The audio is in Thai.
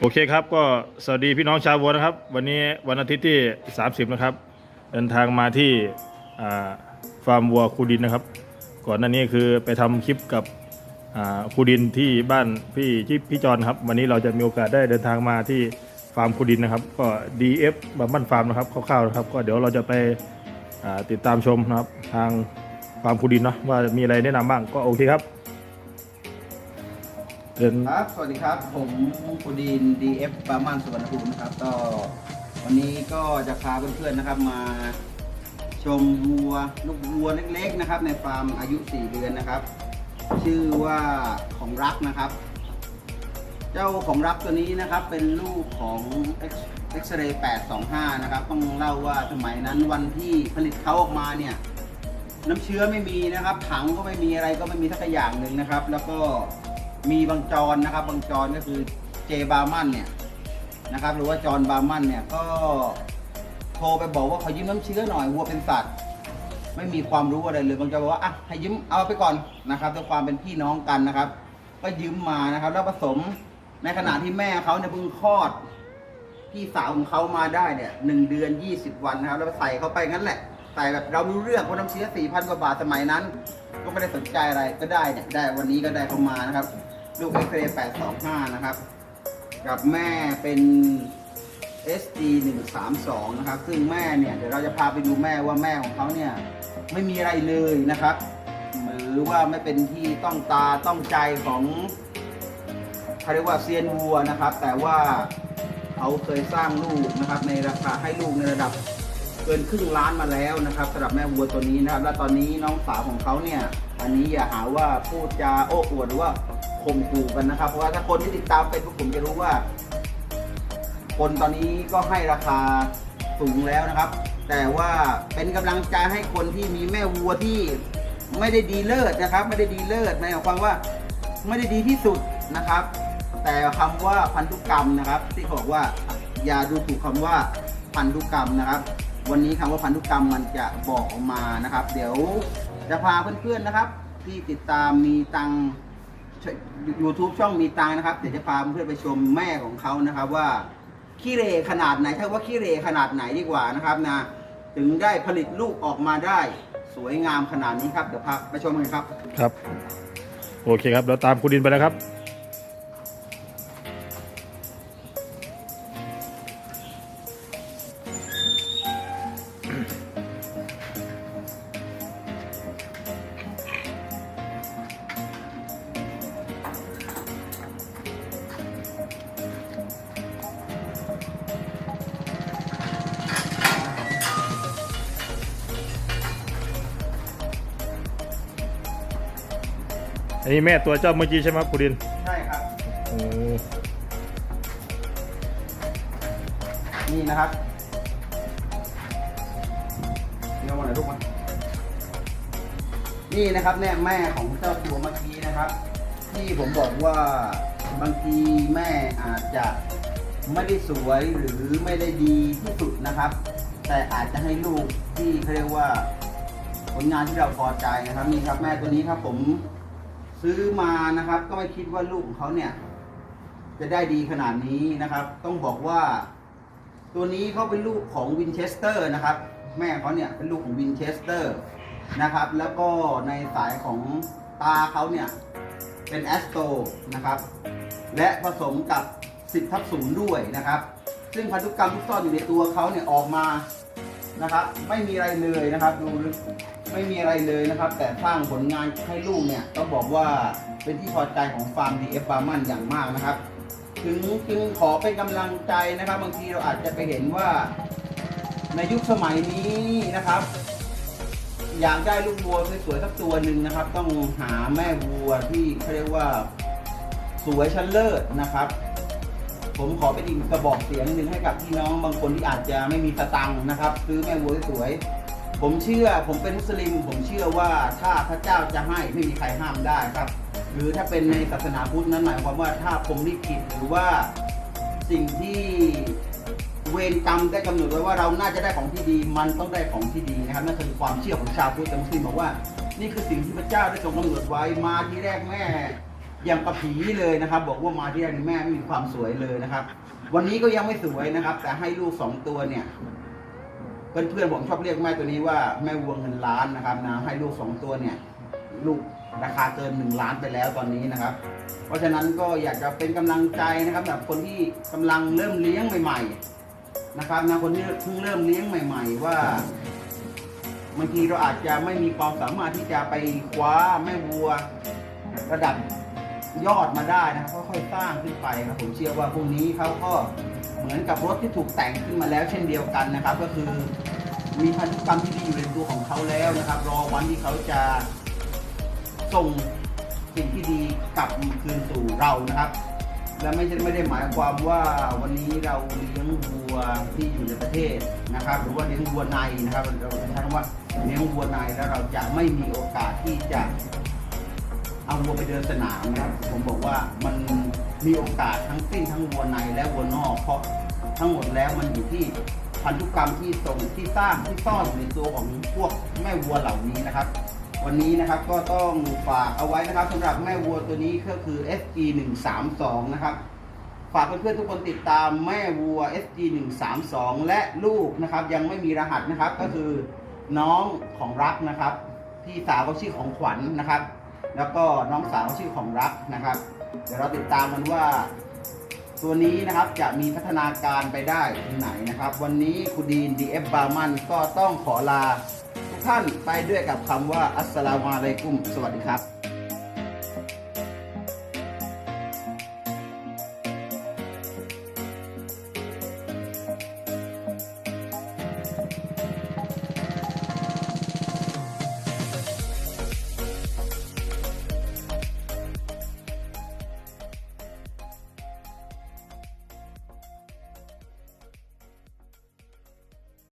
โอเคครับก็สวัสดีพี่น้องชาววัวนะครับ วันนี้วันอาทิตย์ที่ 30 นะครับ เดินทางมาที่ฟาร์มวัวคูดินนะครับ ก่อนหน้านี้คือไปทำคลิปกับคูดินที่บ้านพี่ที่พี่จอนครับ วันนี้เราจะมีโอกาสได้เดินทางมาที่ฟาร์มคูดินนะครับ ก็ DF บ้านฟาร์มนะครับคร่าวๆนะครับ ก็เดี๋ยวเราจะไปติดตามชมนะครับ ทางฟาร์มคูดินเนาะว่ามีอะไรแนะนำบ้างก็โอเคครับ เดินครับ สวัสดีครับ ผมคุณดีน DF บามันสุวรรณภูมินะครับ ก็วันนี้ก็จะพาเพื่อนๆนะครับมาชมวัวลูกวัวเล็กๆนะครับ ในฟาร์มอายุ 4 เดือนนะครับ ชื่อว่าของรักนะครับ เจ้าของรักตัวนี้นะครับเป็นลูกของ X-ray 825 นะครับ ต้องเล่าว่าสมัยนั้นวันที่ผลิตเขาออกมาเนี่ยน้ำเชื้อไม่มีนะครับ ถังก็ไม่มีอะไรก็ไม่มีสักอย่างหนึ่งนะครับ แล้วก็ มีบางจรนะครับ บางจรก็คือเจบาร์มันเนี่ยนะครับ หรือว่าจอนบาร์มันเนี่ยก็โทรไปบอกว่าขอยืมน้ำเชื้อหน่อยวัวเป็นสัตว์ ไม่มีความรู้อะไรเลยบางจรบอกว่าอะให้ยืมเอาไปก่อนนะครับด้วยความเป็นพี่น้องกันนะครับ ก็ยืมมานะครับ แล้วผสมในขณะที่แม่เขาเนี่ยเพิ่งคลอดพี่สาวของเขามาได้เนี่ยหนึ่งเดือน20วันนะครับ แล้วใส่เข้าไปงั้นแหละใส่แบบเรารู้เรื่องเพราะน้ำเชื้อ4,000กว่าบาทสมัยนั้น ก็ไม่ได้สนใจอะไรก็ได้เนี่ยได้วันนี้ก็ได้เข้ามานะครับ ลูกเอ็กเรย์825นะครับ กับแม่เป็น SD 132นะครับ ซึ่งแม่เนี่ย เดี๋ยวเราจะพาไปดูแม่ว่าแม่ของเขาเนี่ย ไม่มีอะไรเลยนะครับ หรือว่าไม่เป็นที่ต้องตาต้องใจของเขาเรียกว่าเซียนวัวนะครับ แต่ว่าเขาเคยสร้างลูกนะครับ ในราคาให้ลูกในระดับเกินครึ่งล้านมาแล้วนะครับสำหรับแม่วัวตัวนี้นะครับ และตอนนี้น้องสาวของเขาเนี่ย อันนี้อย่าหาว่าพูดจาโอ้อวดหรือว่า ข่มขู่กันนะครับ เพราะว่าถ้าคนที่ติดตามเฟซบุ๊กผมจะรู้ว่า คนตอนนี้ก็ให้ราคาสูงแล้วนะครับ แต่ว่าเป็นกำลังใจให้คนที่มีแม่วัวที่ไม่ได้ดีเลิศนะครับ ไม่ได้ดีเลิศหมายความว่าไม่ได้ดีที่สุดนะครับ แต่คำว่าพันธุกรรมนะครับ ที่บอกว่าอย่าดูถูกคำว่าพันธุกรรมนะครับ วันนี้คำว่าพันธุกรรมมันจะบอกออกมานะครับ เดี๋ยวจะพาเพื่อนๆนะครับ ที่ติดตามมีตัง YouTube ช่องมีตังนะครับ เดี๋ยวจะพาเพื่อนไปชมแม่ของเขานะครับว่าขี้เรขนาดไหนถ้าว่าขี้เรขนาดไหนดีกว่านะครับนะถึงได้ผลิตลูกออกมาได้สวยงามขนาดนี้ครับ เดี๋ยวพาไปชมกันครับ ครับ โอเคครับ เราตามคุณดินไปแล้วครับ อันนี้แม่ตัวเจ้าเมื่อกี้ใช่ไหมครับคุณดินใช่ครับ โอ้นี่นะครับเดี๋ยวมาหน่อยลูกมานี่นะครับแม่แม่ของเจ้าตัวเมื่อกี้นะครับ ที่ผมบอกว่าบางทีแม่อาจจะไม่ได้สวยหรือไม่ได้ดีที่สุดนะครับ แต่อาจจะให้ลูกที่เขาเรียกว่า ผลงานที่เราพอใจนะครับนี่ครับแม่ตัวนี้ครับผม ซื้อมานะครับ ก็ไม่คิดว่าลูกของเขาเนี่ย จะได้ดีขนาดนี้นะครับ ต้องบอกว่า ตัวนี้เขาเป็นลูกของวินเชสเตอร์นะครับ แม่เขาเนี่ยเป็นลูกของวินเชสเตอร์นะครับ แล้วก็ในสายของตาเขาเนี่ยเป็นแอสโตนะครับ และผสมกับ 10ทับศูนย์ด้วยนะครับ ซึ่งพันธุกรรมที่ซ่อนอยู่ในตัวเขาเนี่ยออกมา นะครับ ไม่มีอะไรเลยนะครับ ดูไม่มีอะไรเลยนะครับ แต่สร้างผลงานให้ลูกเนี่ยต้องบอกว่าเป็นที่พอใจของฟาร์ม DF ฟาร์มันอย่างมากนะครับ ถึงจึงขอเป็นกำลังใจนะครับ บางทีเราอาจจะไปเห็นว่า ในยุคสมัยนี้นะครับ อยากได้ลูกวัวสวยๆสักตัวหนึ่งนะครับ ต้องหาแม่วัวที่เขาเรียกว่าสวยชั้นเลิศนะครับ ผมขอเป็นอีกกระบอกเสียงหนึ่งให้กับพี่น้องบางคนที่อาจจะไม่มีสตังค์นะครับ ซื้อแม่วัวสวยผมเชื่อผมเป็นมุสลิม ผมเชื่อว่าถ้าพระเจ้าจะให้ไม่มีใครห้ามได้ครับ หรือถ้าเป็นในศาสนาพุทธนั้นหมายความว่าถ้าผมลิขิตหรือว่าสิ่งที่เวรกรรมได้กำหนดไว้ว่าเราน่าจะได้ของที่ดี มันต้องได้ของที่ดีนะครับนั่นคือความเชื่อของชาวพุทธแต่มุสลิมบอกว่า นี่คือสิ่งที่พระเจ้าได้ทรงกำหนดไว้มาที่แรกแม่ อย่างกระผีเลยนะครับ บอกว่ามาที่แรกนี่แม่ไม่มีความสวยเลยนะครับ วันนี้ก็ยังไม่สวยนะครับ แต่ให้ลูกสองตัวเนี่ยเพื่อนๆผมชอบเรียกแม่ตัวนี้ว่าแม่วัวเงินล้านนะครับนะให้ลูกสองตัวเนี่ย ลูกราคาเกินหนึ่งล้านไปแล้วตอนนี้นะครับ เพราะฉะนั้นก็อยากจะเป็นกำลังใจนะครับแบบคนที่กำลังเริ่มเลี้ยงใหม่ ๆ นะครับนะคนที่เพิ่งเริ่มเลี้ยงใหม่ ๆ ว่าบางทีเราอาจจะไม่มีความสามารถที่จะไปคว้าแม่วัว ระดับ ยอดมาได้นะครับค่อยๆสร้างขึ้นไปครับผมเชื่อว่าพวกนี้เขาก็เหมือนกับรถที่ถูกแต่งขึ้นมาแล้ว เช่นเดียวกันนะครับ ก็คือมีพันธุกรรมที่ดีอยู่ในตัวของเขาแล้วนะครับ รอวันที่เขาจะส่งสิ่งที่ดีกลับคืนสู่เรานะครับ และไม่ใช่ไม่ได้หมายความว่าวันนี้เราเลี้ยงวัวที่อยู่ในประเทศนะครับ หรือว่าเลี้ยงวัวในนะครับเราใช้คำว่าเลี้ยงวัวในแล้วเราจะไม่มีโอกาสที่จะ เอาวัวไปเดินสนามนะครับ ผมบอกว่ามันมีโอกาสทั้งสิ้นทั้งวัวในและวัวนอก เพราะทั้งหมดแล้วมันอยู่ที่พันธุกรรมที่ส่งที่สร้างที่ซ่อนในตัวของพวกแม่วัวเหล่านี้นะครับ วันนี้นะครับก็ต้องฝากเอาไว้นะครับสำหรับแม่วัวตัวนี้ก็คือ SG 1 3 2นะครับฝากเพื่อนๆทุกคนติดตามแม่วัว SG 1 3 2และลูกนะครับ ยังไม่มีรหัสนะครับก็คือน้องของรักนะครับ พี่สาวก็ชื่อของขวัญนะครับ แล้วก็น้องสาวชื่อของรักนะครับ เดี๋ยวเราติดตามกันว่า ตัวนี้นะครับจะมีพัฒนาการไปได้ถึงไหนนะครับ วันนี้คุณดีน DF บาร์มันก็ต้องขอลา ทุกท่านไปด้วยกับคำว่าอัสสลามุอะลัยกุม สวัสดีครับ